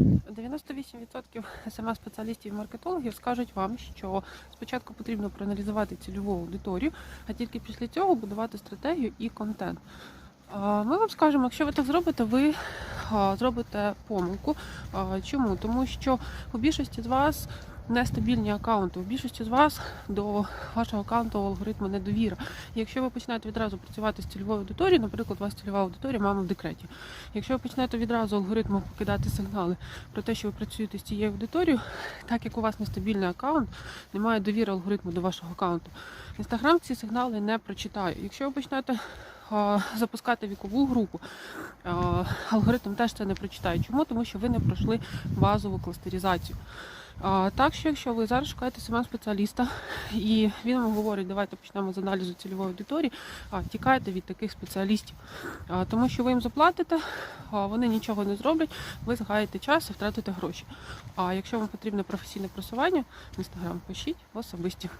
98% СМС-спеціалістів і маркетологів скажуть вам, що спочатку потрібно проаналізувати цільову аудиторію, а тільки після цього будувати стратегію і контент. Ми вам скажемо, якщо ви так зробите, ви зробите помилку. Чому? Тому що у більшості з вас нестабільні аккаунти. У більшості з вас до вашого аккаунту алгоритму недовіра. Якщо ви починаєте відразу працювати з цільовою аудиторією, наприклад, у вас цільова аудиторія мама в декреті. Якщо ви почнете відразу алгоритму покидати сигнали про те, що ви працюєте з цією аудиторією, так як у вас нестабільний аккаунт, немає довіри алгоритму до вашого аккаунту. Інстаграм ці сигнали не прочитає. Якщо ви почнете а, запускати вікову групу, алгоритм теж це не прочитає. Чому? Тому що ви не пройшли базову кластеризацію. Так що, якщо ви зараз шукаєте саме спеціаліста, і він вам говорить, давайте почнемо з аналізу цільової аудиторії, тікайте від таких спеціалістів. Тому що ви їм заплатите, вони нічого не зроблять, ви згаєте час і втратите гроші. А якщо вам потрібне професійне просування в інстаграм, пишіть особисті.